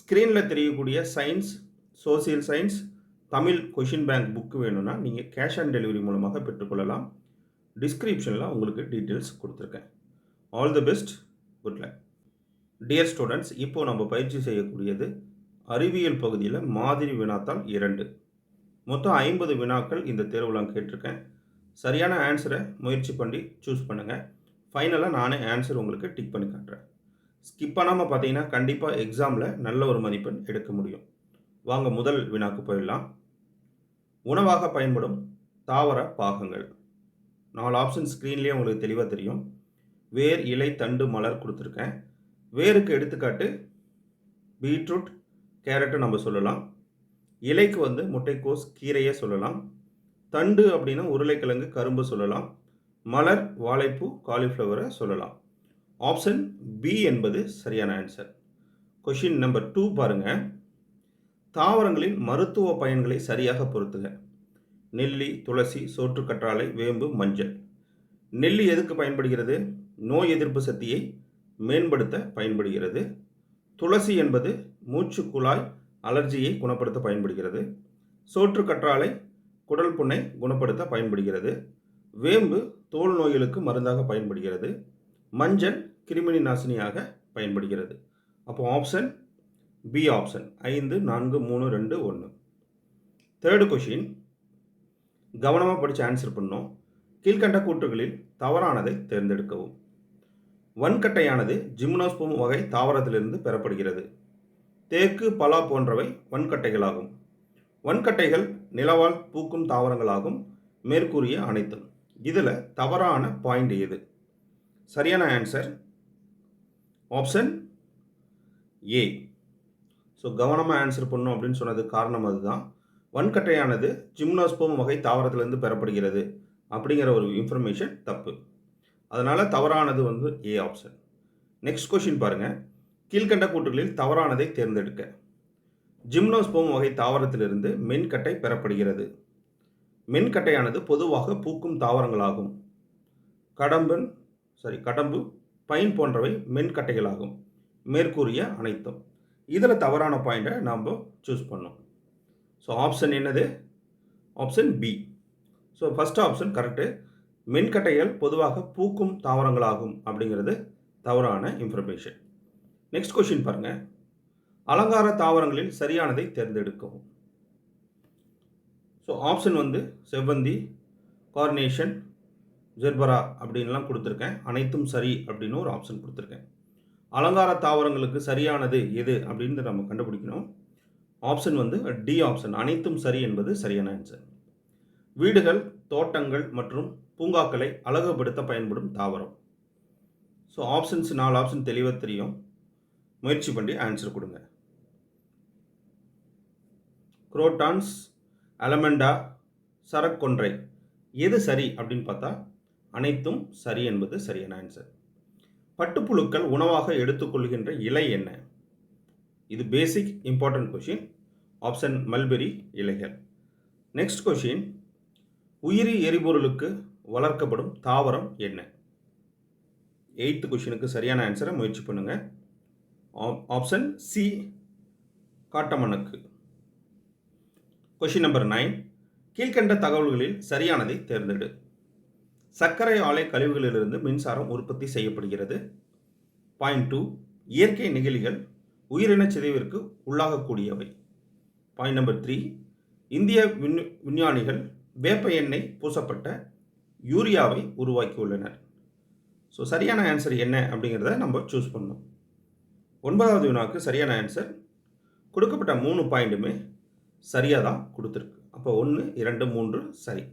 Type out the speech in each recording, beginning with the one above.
ஸ்க்ரீனில் தெரியக்கூடிய science social science Tamil question bank book வேணும்னா நீங்கள் கேஷ் ஆன் டெலிவரி மூலமாக பெற்றுக்கொள்ளலாம். டிஸ்கிரிப்ஷனில் உங்களுக்கு டீட்டெயில்ஸ் கொடுத்துருக்கேன். All the best good luck dear students இப்போது நம்ம பயிற்சி செய்யக்கூடியது அறிவியல் பகுதியில் மாதிரி வினாத்தால் இரண்டு. மொத்தம் ஐம்பது வினாக்கள் இந்த தேர்வில் நான் கேட்டிருக்கேன். சரியான ஆன்சரை முயற்சி பண்ணி சூஸ் பண்ணுங்கள் ஃபைனலாக நானே ஆன்சர் உங்களுக்கு டிக் பண்ணி காட்டுறேன். ஸ்கிப் பண்ணாமல் பார்த்தீங்கன்னா கண்டிப்பாக எக்ஸாமில் நல்ல ஒரு மதிப்பெண் எடுக்க முடியும். வாங்க முதல் வினாக்கு போயிடலாம். உணவாக பயன்படும் தாவர பாகங்கள். நாலு ஆப்ஷன் ஸ்க்ரீன்லேயே உங்களுக்கு தெளிவாக தெரியும். வேர் இலை தண்டு மலர் கொடுத்துருக்கேன். வேருக்கு எடுத்துக்காட்டு பீட்ரூட் கேரட்டு நம்ம சொல்லலாம். இலைக்கு வந்து முட்டைக்கோஸ் கீரையை சொல்லலாம். தண்டு அப்படின்னா உருளைக்கிழங்கு கரும்பு சொல்லலாம். மலர் வாழைப்பூ காலிஃப்ளவரை சொல்லலாம். ஆப்ஷன் பி என்பது சரியான ஆன்சர் கொஷின் நம்பர் டூ பாருங்கள் தாவரங்களின் மருத்துவ பயன்களை சரியாக பொறுத்துக. நெல்லி துளசி சோற்றுக்கற்றாழை வேம்பு மஞ்சள். நெல்லி எதுக்கு பயன்படுகிறது? நோய் எதிர்ப்பு சக்தியை மேம்படுத்த பயன்படுகிறது. துளசி என்பது மூச்சு குழாய் அலர்ஜியை குணப்படுத்த பயன்படுகிறது. சோற்றுக்கற்றாழை குடல் புண்ணை குணப்படுத்த பயன்படுகிறது. வேம்பு தோல் நோய்களுக்கு மருந்தாக பயன்படுகிறது. மஞ்சள் கிருமினி நாசினியாக பயன்படுகிறது. அப்போ ஆப்ஷன் பி ஆப்ஷன் ஐந்து நான்கு மூணு ரெண்டு ஒன்று. தேர்டு கொஷின் கவனமாக படித்து ஆன்சர் பண்ணோம் கீழ்கண்ட கூற்றுகளில் தவறானதை தேர்ந்தெடுக்கவும். வன்கட்டையானது ஜிம்னாஸ்போம் வகை தாவரத்திலிருந்து பெறப்படுகிறது. தேக்கு பலா போன்றவை வன்கட்டைகளாகும். வன்கட்டைகள் நிலவால் பூக்கும் தாவரங்களாகும். மேற்கூறிய அனைத்தும். இதில் தவறான பாயிண்ட் எது? சரியான ஆன்சர் ஆப்ஷன் ஏ ஸோ கவனமாக ஆன்சர் பண்ணும் அப்படின்னு சொன்னது காரணம் அதுதான். வன்கட்டையானது ஜிம்னாஸ்போம் வகை தாவரத்திலிருந்து பெறப்படுகிறது அப்படிங்கிற ஒரு இன்ஃபர்மேஷன் தப்பு. அதனால் தவறானது வந்து ஏ ஆப்ஷன் நெக்ஸ்ட் கொஷின் பாருங்கள் கீழ்கண்ட கூற்றுகளில் தவறானதை தேர்ந்தெடுக்க. ஜிம்னோஸ்போம் வகை தாவரத்திலிருந்து மென்கட்டை பெறப்படுகிறது. மென்கட்டையானது பொதுவாக பூக்கும் தாவரங்களாகும். கடம்பன் சாரி கடம்பு பைன் போன்றவை மென்கட்டைகளாகும். மேற்கூறிய அனைத்தும். இதில் தவறான பாயிண்ட்டை நாம் சூஸ் பண்ணோம் ஸோ ஆப்ஷன் என்னது? Option B so first option correct மென்கட்டைகள் பொதுவாக பூக்கும் தாவரங்களாகும் அப்படிங்கிறது தவறான இன்ஃபர்மேஷன் நெக்ஸ்ட் கொஷின் பாருங்கள் அலங்கார தாவரங்களில் சரியானதை தேர்ந்தெடுக்கவும். ஸோ ஆப்ஷன் வந்து செவ்வந்தி கார்னேஷன் ஜெர்பரா அப்படின்லாம் கொடுத்துருக்கேன். அனைத்தும் சரி அப்படின்னு ஒரு ஆப்ஷன் கொடுத்துருக்கேன். அலங்கார தாவரங்களுக்கு சரியானது எது அப்படின்னு நம்ம கண்டுபிடிக்கணும். ஆப்ஷன் வந்து டி ஆப்ஷன் அனைத்தும் சரி என்பது சரியான ஆன்சர் வீடுகள் தோட்டங்கள் மற்றும் பூங்காக்களை அழகுபடுத்த பயன்படும் தாவரம். ஸோ ஆப்ஷன்ஸ் நாலு ஆப்ஷன் தெளிவாக தெரியும். முயற்சி பண்ணி ஆன்சர் கொடுங்க. குரோட்டான்ஸ் அலமெண்டா சரக்கொன்றை. எது சரி அப்படின்னு பார்த்தா அனைத்தும் சரி என்பது சரியான ஆன்சர் பட்டுப்புழுக்கள் உணவாக எடுத்துக்கொள்கின்ற இலை என்ன? இது basic important question option mulberry இலைகள். நெக்ஸ்ட் கொஷின் உயிரி எரிபொருளுக்கு வளர்க்கப்படும் தாவரம் என்ன? எயித்து கொஷினுக்கு சரியான ஆன்சரை முயற்சி பண்ணுங்கள் ஆப்ஷன் சி காட்டமணக்கு கொஷின் நம்பர் நைன் கீழ்கண்ட தகவல்களில் சரியானதை தேர்ந்தெடு. சர்க்கரை ஆலை கழிவுகளிலிருந்து மின்சாரம் உற்பத்தி செய்யப்படுகிறது. பாயிண்ட் டூ இயற்கை நெகிழிகள் உயிரின சிதைவிற்கு உள்ளாகக்கூடியவை. பாயிண்ட் நம்பர் த்ரீ இந்திய விண் விஞ்ஞானிகள் வேப்ப எண்ணெய் பூசப்பட்ட யூரியாவை உருவாக்கியுள்ளனர். ஸோ சரியான ஆன்சர் என்ன அப்படிங்கிறத நம்ம சூஸ் பண்ணோம் ஒன்பதாவது வினாவுக்கு சரியான ஆன்சர் கொடுக்கப்பட்ட மூணு பாயிண்ட்டுமே சரியாக தான் கொடுத்துருக்கு. அப்போ ஒன்று இரண்டு மூன்று சரி.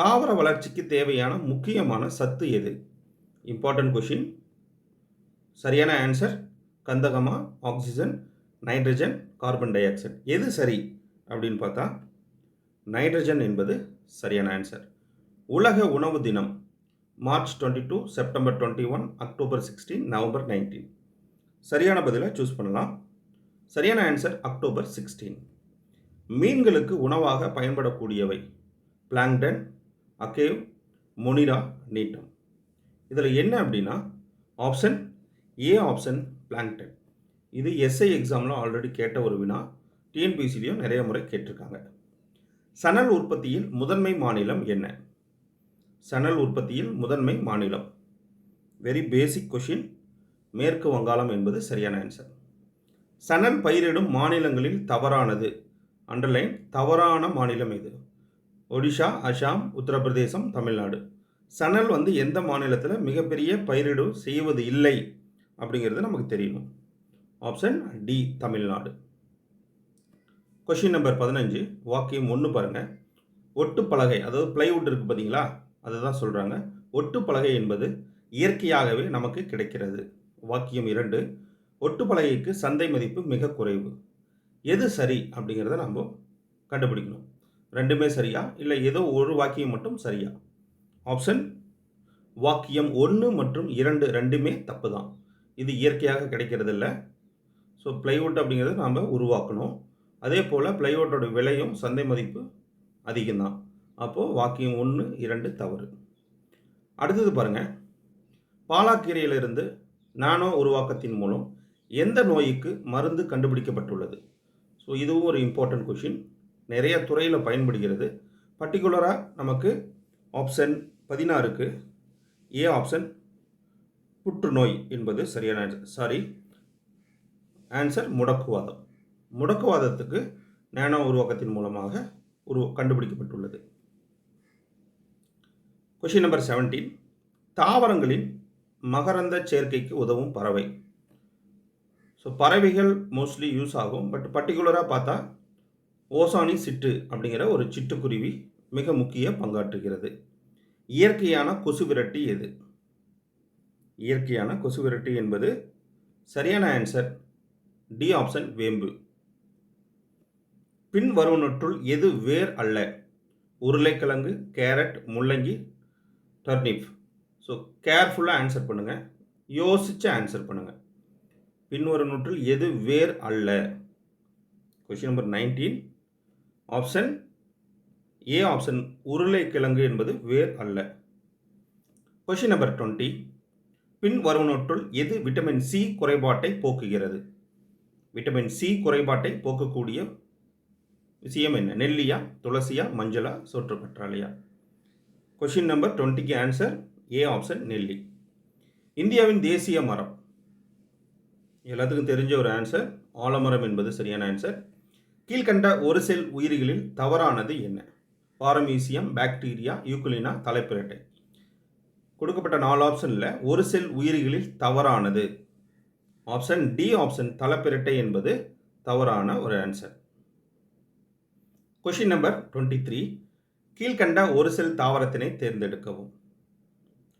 தாவர வளர்ச்சிக்கு தேவையான முக்கியமான சத்து எது? இம்பார்ட்டன்ட் கொஷின் சரியான ஆன்சர் கந்தகமா oxygen nitrogen carbon dioxide எது சரி அப்படின்னு பார்த்தா நைட்ரஜன் என்பது சரியான ஆன்சர் உலக உணவு தினம் March twenty two September twenty one October sixteen November nineteen சரியான பதிலை சூஸ் பண்ணலாம். சரியான ஆன்சர் அக்டோபர் சிக்ஸ்டீன் மீன்களுக்கு உணவாக பயன்படக்கூடியவை பிளாங்டன் அக்கேவ் மொனிரா நீட்டம். இதில் என்ன அப்படின்னா ஆப்ஷன் ஏ ஆப்ஷன் பிளாங்டன் இது எஸ்ஐ எக்ஸாமில் ஆல்ரெடி கேட்ட ஒரு வினா டிஎன்பிசிலையும் நிறைய முறை கேட்டிருக்காங்க. சணல் உற்பத்தியில் முதன்மை மாநிலம் என்ன? சணல் உற்பத்தியில் முதன்மை மாநிலம். வெரி பேசிக் கொஷின் மேற்கு வங்காளம் என்பது சரியான ஆன்சர் சணல் பயிரிடும் மாநிலங்களில் தவறானது. அண்டர்லைன் தவறான மாநிலம் இது. ஒடிஷா அசாம் உத்தரப்பிரதேசம் தமிழ்நாடு. சணல் வந்து எந்த மாநிலத்தில் மிகப்பெரிய பயிரிடு செய்வது இல்லை அப்படிங்கிறது நமக்கு தெரியணும். Option D Tamil Nadu. Question number பதினஞ்சு. வாக்கியம் ஒன்று பாருங்கள் ஒட்டு பலகை அதாவது பிளைவுட் இருக்குது பார்த்தீங்களா அதை தான் சொல்கிறாங்க ஒட்டு பலகை என்பது இயற்கையாகவே நமக்கு கிடைக்கிறது. வாக்கியம் இரண்டு. ஒட்டு பலகைக்கு சந்தை மதிப்பு மிக குறைவு. எது சரி அப்படிங்கிறத நம்ம கண்டுபிடிக்கணும். ரெண்டுமே சரியா? இல்லை ஏதோ ஒரு வாக்கியம் மட்டும் சரியா? ஆப்ஷன் வாக்கியம் ஒன்று மற்றும் இரண்டு ரெண்டுமே தப்பு தான் இது இயற்கையாக கிடைக்கிறது இல்லை ஸோ பிளைவுட் அப்படிங்கிறத நாம் உருவாக்கணும். அதே போல் பிளைவுட்டோட விலையும் சந்தை மதிப்பு அதிகம்தான். அப்போது வாக்கியம் ஒன்று இரண்டு தவறு. அடுத்தது பாருங்கள் பாலாக்கீரையிலிருந்து நானோ உருவாக்கத்தின் மூலம் எந்த நோய்க்கு மருந்து கண்டுபிடிக்கப்பட்டுள்ளது? ஸோ இதுவும் ஒரு இம்பார்ட்டன்ட் கொஷின் நிறைய துறையில் பயன்படுகிறது. பர்டிகுலராக நமக்கு ஆப்ஷன் பதினாறுக்கு ஏ ஆப்ஷன் புற்றுநோய் என்பது சரியான சாரி ஆன்சர் முடக்குவாதம். முடக்குவாதத்துக்கு நானோ உருவாக்கத்தின் மூலமாக உரு கண்டுபிடிக்கப்பட்டுள்ளது. கொஷின் நம்பர் செவன்டீன் தாவரங்களின் மகரந்த சேர்க்கைக்கு உதவும் பறவை. ஸோ பறவைகள் மோஸ்ட்லி யூஸ் ஆகும் பட் பர்டிகுலராக பார்த்தா ஓசானி சிட்டு அப்படிங்கிற ஒரு சிட்டுக்குருவி மிக முக்கிய பங்காற்றுகிறது. இயற்கையான கொசு விரட்டி எது? இயற்கையான கொசு விரட்டி என்பது சரியான ஆன்சர் டி ஆப்ஷன் வேம்பு. பின் வருவனற்றுள் எது வேர் அல்ல? உருளைக்கிழங்கு கேரட் முள்ளங்கி டர்னிப் ஸோ கேர்ஃபுல்லாக ஆன்சர் பண்ணுங்கள் யோசித்து ஆன்சர் பண்ணுங்கள் பின்வரும் நூற்றில் எது வேர் அல்ல? Question number nineteen option A option உருளைக்கிழங்கு என்பது வேர் அல்ல. கொஷின் நம்பர் டுவெண்ட்டி பின் வருவனற்றுள் எது விட்டமின் சி குறைபாட்டை போக்குகிறது? விட்டமின் சி குறைபாட்டை போக்கக்கூடிய விஷயம் என்ன? நெல்லியா துளசியா மஞ்சளா சோற்று கற்றாழையா கொஷின் நம்பர் டுவெண்ட்டிக்கு ஆன்சர் ஏ ஆப்ஷன் நெல்லி. இந்தியாவின் தேசிய மரம். எல்லாத்துக்கும் தெரிஞ்ச ஒரு ஆன்சர் ஆலமரம் என்பது சரியான ஆன்சர் கீழ்கண்ட ஒரு செல் உயிரிகளில் தவறானது என்ன? பாரமீசியம் பாக்டீரியா யூக்குலினா தலைப்பிரட்டை. கொடுக்கப்பட்ட நாலு ஆப்ஷனில் ஒரு செல் உயிரிகளில் தவறானது. ஆப்ஷன் டி ஆப்ஷன் தலைப்பிரட்டை என்பது தவறான ஒரு answer. Question number twenty three கீழ்கண்ட ஒரு செல் தாவரத்தினை தேர்ந்தெடுக்கவும்.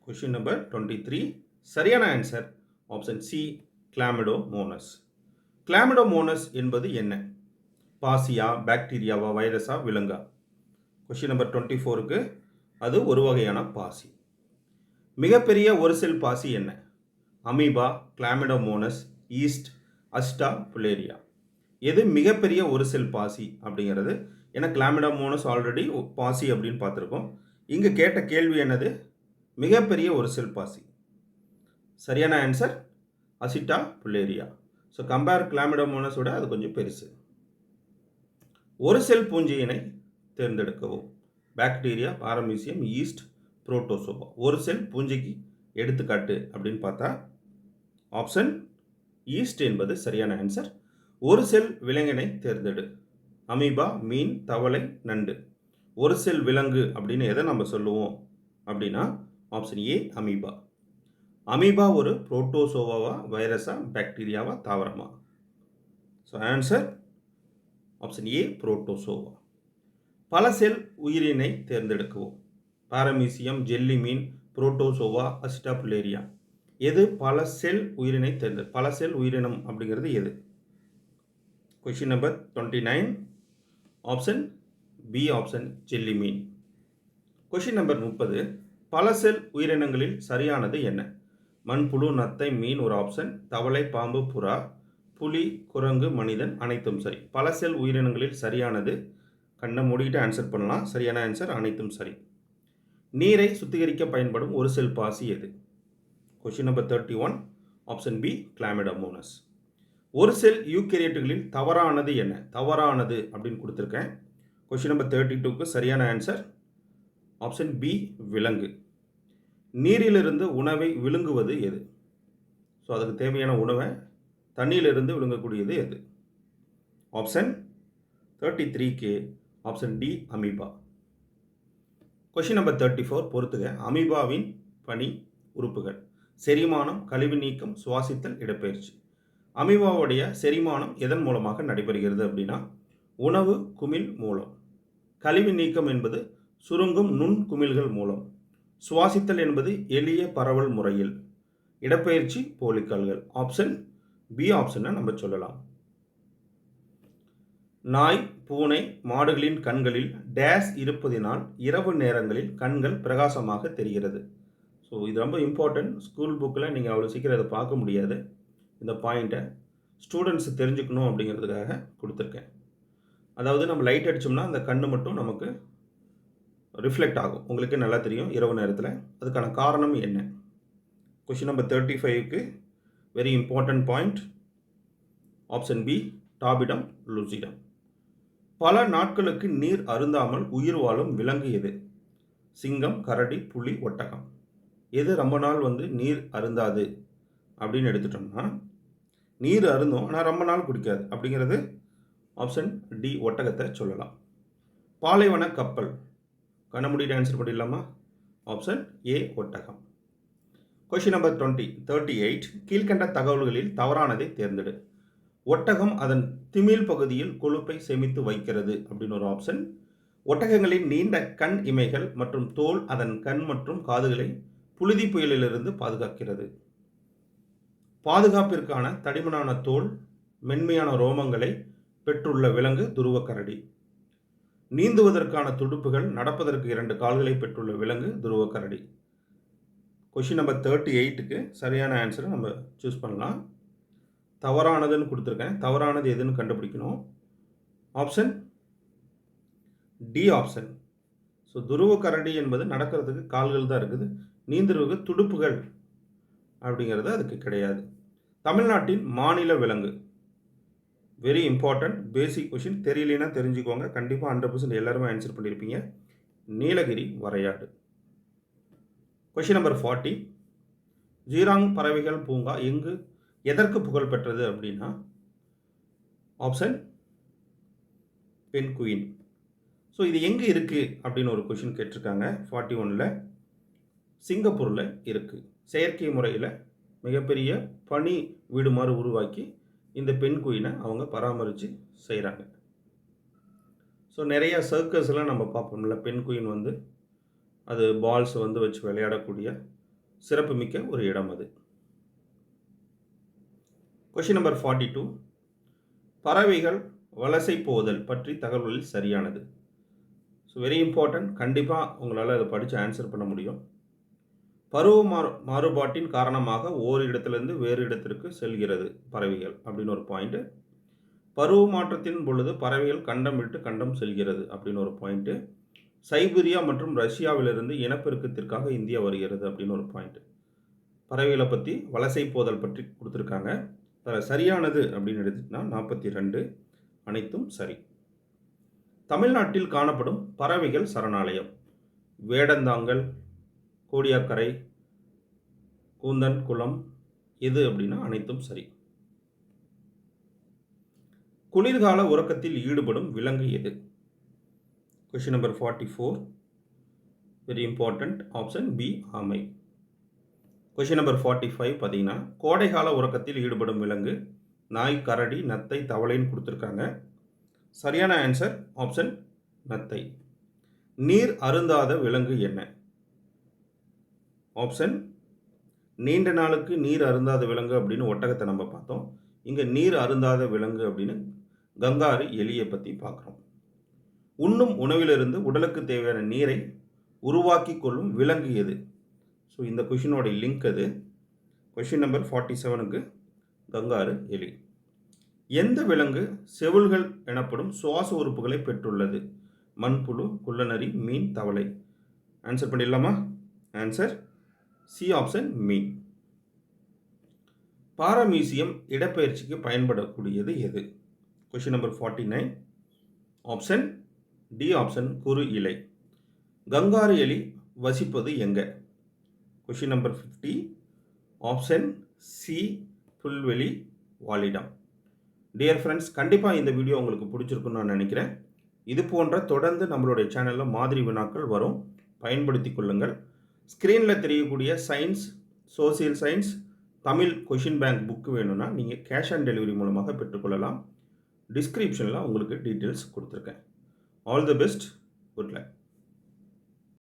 கொஷின் நம்பர் டுவெண்ட்டி த்ரீ சரியான answer. Option C Chlamydomonas Chlamydomonas என்பது என்ன? பாசியா பாக்டீரியாவா வைரஸா விலங்கா? கொஷின் நம்பர் டுவெண்ட்டி ஃபோருக்கு அது ஒரு வகையான பாசி. மிகப்பெரிய ஒரு செல் பாசி என்ன? Amoeba chlamydomonas yeast acetabularia. எது மிகப்பெரிய ஒரு செல் பாசி அப்படிங்கிறது? ஏன்னா கிளாமிடோமோனஸ் ஆல்ரெடி பாசி அப்படின்னு பார்த்துருக்கோம். இங்கே கேட்ட கேள்வி என்னது? மிகப்பெரிய ஒரு செல் பாசி. சரியான answer acetabularia. So compare கிளாமிடோமோனஸோட அது கொஞ்சம் பெருசு. ஒரு செல் பூஞ்சையினை தேர்ந்தெடுக்கவும். Bacteria paramecium yeast protozoa. ஒரு செல் பூஞ்சைக்கு எடுத்துக்காட்டு அப்படின்னு பார்த்தா ஆப்ஷன் ஈஸ்ட் என்பது சரியான ஆன்சர். ஒரு செல் விலங்கினை தேர்ந்தெடு. அமீபா மீன் தவளை நண்டு. ஒரு செல் விலங்கு அப்படின்னு எதை நம்ம சொல்லுவோம் அப்படின்னா ஆப்ஷன் ஏ அமீபா. அமீபா ஒரு புரோட்டோசோவாவா வைரஸா பாக்டீரியாவா தாவரமா? So answer option A protozoa பல செல் உயிரினை தேர்ந்தெடுக்கவும். பாரமீசியம் ஜெல்லி மீன் புரோட்டோசோவா அஸ்டாபுலேரியா எது பல செல் உயிரினை தேர்ந்த பல செல் உயிரினம் அப்படிங்கிறது எது? Question number twenty nine option B option jelly மீன் கொஷின் நம்பர் முப்பது. பல செல் உயிரினங்களில் சரியானது என்ன? மண்புழு நத்தை மீன் ஒரு ஆப்ஷன் தவளை பாம்பு புறா. புலி குரங்கு மனிதன் அனைத்தும் சரி. பல செல் உயிரினங்களில் சரியானது. கண்ணை மூடிக்கிட்டு ஆன்சர் பண்ணலாம். சரியான ஆன்சர் அனைத்தும் சரி. நீரை சுத்திகரிக்க பயன்படும் ஒரு செல் பாசி எது? Question number thirty one option B chlamydomonas ஒரு செல் யூகேரியட்டுகளில் தவறானது என்ன? தவறானது அப்படின்னு கொடுத்துருக்கேன். கொஷின் நம்பர் தேர்ட்டி டூக்கு சரியான ஆன்சர் ஆப்ஷன் பி விலங்கு. நீரிலிருந்து உணவை விழுங்குவது எது? ஸோ அதுக்கு தேவையான உணவை தண்ணியிலிருந்து விழுங்கக்கூடியது எது? Option thirty three K option D amoeba. Question number thirty four பொறுத்துக. அமீபாவின் பணி உறுப்புகள். செரிமானம் கழிவு நீக்கம் சுவாசித்தல் இடப்பெயர்ச்சி. அமீபாவுடைய செரிமானம் எதன் மூலமாக நடைபெறுகிறது அப்படின்னா உணவு குமிழ் மூலம். கழிவு நீக்கம் என்பது சுருங்கும் நுண் குமிழ்கள் மூலம். சுவாசித்தல் என்பது எளிய பரவல் முறையில். இடப்பெயர்ச்சி போலிக்கல்கள். ஆப்ஷன் பி ஆப்ஷனை நம்ம சொல்லலாம். நாய் பூனை மாடுகளின் கண்களில் டேஸ் இருப்பதினால் இரவு நேரங்களில் கண்கள் பிரகாசமாக தெரிகிறது. ஸோ இது ரொம்ப இம்பார்ட்டன்ட் ஸ்கூல் புக்கில் நீங்கள் அவ்வளோ சீக்கிரம் அதை பார்க்க முடியாது. இந்த பாயிண்ட்டை ஸ்டூடெண்ட்ஸ் தெரிஞ்சுக்கணும் அப்படிங்கிறதுக்காக கொடுத்துருக்கேன். அதாவது நம்ம லைட் அடித்தோம்னா அந்த கண்ணு மட்டும் நமக்கு ரிஃப்ளெக்ட் ஆகும். உங்களுக்கு நல்லா தெரியும் இரவு நேரத்தில். அதுக்கான காரணம் என்ன? கொஷின் நம்பர் தேர்ட்டி ஃபைவ்க்கு very important point option B tapetum lucidum. பல நாட்களுக்கு நீர் அருந்தாமல் உயிர் வாழும் விலங்கு எது சிங்கம் கரடி புலி ஒட்டகம். எது ரொம்ப நாள் வந்து நீர் அருந்தாது? அப்படின்னு எடுத்துட்டோம்னா நீர் அருந்தும் ஆனால் ரொம்ப நாள் குடிக்காது. அப்படிங்கிறது ஆப்ஷன் டி ஒட்டகத்தை சொல்லலாம். பாலைவன கப்பல். கண்ண முடிட்டு ஆன்சர் பண்ணிடலாமா? ஆப்ஷன் ஏ ஒட்டகம். Question number twenty thirty eight கீழ்கண்ட தகவல்களில் தவறானதை தேர்ந்தெடு. ஒட்டகம் அதன் திமில் பகுதியில் கொழுப்பை சேமித்து வைக்கிறது அப்படின்னு ஒரு ஆப்ஷன் ஒட்டகங்களின் நீண்ட கண் இமைகள் மற்றும் தோல் அதன் கண் மற்றும் காதுகளை புழுதி புயலிலிருந்து பாதுகாக்கிறது. பாதுகாப்பிற்கான தடிமனான தோல் மென்மையான ரோமங்களை பெற்றுள்ள விலங்கு துருவக்கரடி. நீந்துவதற்கான துடுப்புகள் நடப்பதற்கு இரண்டு கால்களை பெற்றுள்ள விலங்கு துருவக்கரடி. கொஷின் நம்பர் தேர்ட்டி எயிட்டுக்கு சரியான ஆன்சரை நம்ம சூஸ் பண்ணலாம். தவறானதுன்னு கொடுத்துருக்கேன். தவறானது எதுன்னு கண்டுபிடிக்கணும். ஆப்ஷன் டி ஆப்ஷன் ஸோ துருவக்கரடி என்பது நடக்கிறதுக்கு கால்கள் தான் இருக்குது. நீந்துருவுக்கு துடுப்புகள் அப்படிங்கிறது அதுக்கு கிடையாது. தமிழ்நாட்டின் மாநில விலங்கு. வெரி இம்பார்ட்டண்ட் பேசிக் கொஷின் தெரியலனா தெரிஞ்சுக்கோங்க. கண்டிப்பாக ஹண்ட்ரட் பர்சன்ட் எல்லாருமே ஆன்சர் பண்ணியிருப்பீங்க நீலகிரி வரையாடு. கொஷின் நம்பர் ஃபார்ட்டி ஜீராங் பறவைகள் பூங்கா எங்கு எதற்கு புகழ் பெற்றது அப்படின்னா ஆப்ஷன் பென் குயின் ஸோ இது எங்கே இருக்குது அப்படின்னு ஒரு கொஷின் கேட்டிருக்காங்க. ஃபார்ட்டி ஒனில் சிங்கப்பூரில் இருக்குது செயற்கை முறையில் மிகப்பெரிய பனி வீடு மாதிரி உருவாக்கி இந்த பெண் குயினை அவங்க பராமரித்து செய்கிறாங்க ஸோ நிறையா சர்க்கஸ்லாம் நம்ம பார்ப்போம்ல. பெண் குயின் வந்து அது பால்ஸ் வந்து வச்சு விளையாடக்கூடிய சிறப்புமிக்க ஒரு இடம் அது. கொஷின் நம்பர் ஃபார்ட்டி டூ பறவைகள் வலசை போதல் பற்றி தகவல்களில் சரியானது. ஸோ வெரி இம்பார்ட்டன்ட் கண்டிப்பாக உங்களால் அதை படித்து ஆன்சர் பண்ண முடியும். பருவ மாறு மாறுபாட்டின் காரணமாக ஓர் இடத்துலேருந்து வேறு இடத்திற்கு செல்கிறது பறவைகள் அப்படின்னு ஒரு பாயிண்ட்டு பருவ மாற்றத்தின் பொழுது பறவைகள் கண்டம் விட்டு கண்டம் செல்கிறது அப்படின்னு ஒரு பாயிண்ட்டு சைபீரியா மற்றும் ரஷ்யாவிலிருந்து இனப்பெருக்கத்திற்காக இந்தியா வருகிறது அப்படின்னு ஒரு பாயிண்ட்டு பறவைகளை பற்றி வலசை போதல் பற்றி கொடுத்துருக்காங்க. அதில் சரியானது அப்படின்னு எடுத்துக்கிட்டா நாற்பத்தி ரெண்டு அனைத்தும் சரி. தமிழ்நாட்டில் காணப்படும் பறவைகள் சரணாலயம். வேடந்தாங்கல் கோடியாக்கரை கூந்தன் குளம் எது அப்படின்னா அனைத்தும் சரி. குளிர்கால உறக்கத்தில் ஈடுபடும் விலங்கு எது? Question number forty four very important option B ஆமை. கொஷின் நம்பர் ஃபார்ட்டி ஃபைவ் பார்த்தீங்கன்னா கோடைகால உறக்கத்தில் ஈடுபடும் விலங்கு நாய் கரடி நத்தை தவளைன்னு கொடுத்துருக்காங்க. சரியான ஆன்சர் ஆப்ஷன் நத்தை. நீர் அருந்தாத விலங்கு என்ன? ஆப்ஷன் நீண்ட நாளுக்கு நீர் அருந்தாத விலங்கு அப்படின்னு ஒட்டகத்தை நம்ம பார்த்தோம். இங்கே நீர் அருந்தாத விலங்கு அப்படின்னு கங்காரு எலியை பற்றி பார்க்குறோம். உண்ணும் உணவிலிருந்து உடலுக்கு தேவையான நீரை உருவாக்கி கொள்ளும் விலங்கு எது? ஸோ இந்த கொஷினோட லிங்க் அது. கொஷின் நம்பர் ஃபார்ட்டி செவனுக்கு கங்காரு எலி. எந்த விலங்கு செவில்கள் எனப்படும் சுவாச உறுப்புகளை பெற்றுள்ளது? மண்புழு குள்ளநரி மீன் தவளை. ஆன்சர் பண்ணிடலாமா? ஆன்சர் சி ஆப்ஷன் மீன். பாரமீசியம் இடப்பெயர்ச்சிக்கு பயன்படக்கூடியது எது? Question number forty nine option D option குறு இலை. கங்காரு எலி வசிப்பது எங்கே? Question number fifty option C புல்வெளி வாலிடம். டியர் ஃப்ரெண்ட்ஸ் கண்டிப்பாக இந்த வீடியோ உங்களுக்கு பிடிச்சிருக்குன்னு நான் நினைக்கிறேன். இது போன்ற தொடர்ந்து நம்மளுடைய சேனலில் மாதிரி வினாக்கள் வரும். பயன்படுத்தி கொள்ளுங்கள். ஸ்க்ரீனில் தெரியக்கூடிய science social science Tamil question bank book வேணும்னா நீங்கள் கேஷ் ஆன் டெலிவரி மூலமாக பெற்றுக்கொள்ளலாம் டிஸ்கிரிப்ஷனில் உங்களுக்கு டீட்டெயில்ஸ் கொடுத்துருக்கேன். All the best good luck